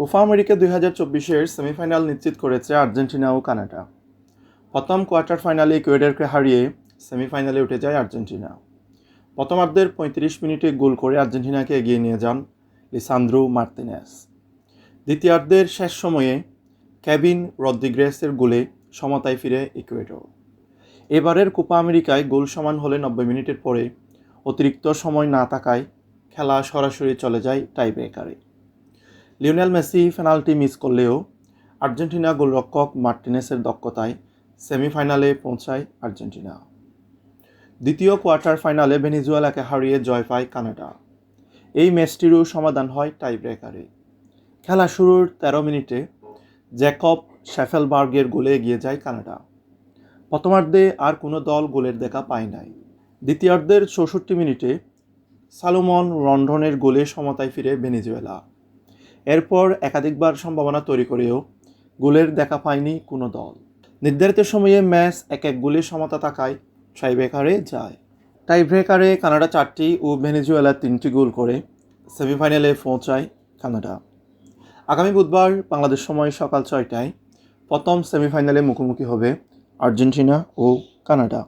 Copa America দুই হাজার চব্বিশের সেমিফাইনাল নিশ্চিত করেছে আর্জেন্টিনা ও কানাডা। প্রথম কোয়ার্টার ফাইনালে ইকুয়েডারকে হারিয়ে সেমিফাইনালে উঠে যায় আর্জেন্টিনা। প্রথমার্ধের পঁয়ত্রিশ মিনিটে গোল করে আর্জেন্টিনাকে এগিয়ে নিয়ে যান লিসান্দ্রো মার্তিনেস। দ্বিতীয়ার্ধের শেষ সময়ে ক্যাবিন রদ্রিগ্রেসের গোলে সমতায় ফিরে ইকুয়েডর। এবারের কোপা আমেরিকায় গোল সমান হলে নব্বই মিনিটের পরে অতিরিক্ত সময় না থাকায় খেলা সরাসরি চলে যায় টাই ব্রেকারে লিওনেল মেসি পেনাল্টি মিস করলেও আর্জেন্টিনা গোলরক্ষক মার্টিনেসের দক্ষতায় সেমিফাইনালে পৌঁছায় আর্জেন্টিনা। দ্বিতীয় কোয়ার্টার ফাইনালে ভেনিজুয়েলাকে হারিয়ে জয় পায় কানাডা। এই ম্যাচটিরও সমাধান হয় টাই ব্রেকারে খেলা শুরুর তেরো মিনিটে জ্যাকব শ্যাফেলবার্গের গোলে এগিয়ে যায় কানাডা। প্রথমার্ধে আর কোনো দল গোলের দেখা পায় নাই। দ্বিতীয়ার্ধের চৌষট্টি মিনিটে সালোমন রন্ডনের গোলে সমতায় ফিরে ভেনিজুয়েলা। এরপর একাধিকবার সম্ভাবনা তৈরি করেও গোলের দেখা পায়নি কোনো দল। নির্ধারিত সময়ে ম্যাচ এক এক গোলে সমতা থাকায় টাইব্রেকারে যায়। টাইব্রেকারে কানাডা চারটি ও ভেনেজুয়েলা তিনটি গোল করে সেমিফাইনালে পৌঁছায় কানাডা। আগামী বুধবার বাংলাদেশ সময় সকাল ছয়টায় প্রথম সেমিফাইনালে মুখোমুখি হবে আর্জেন্টিনা ও কানাডা।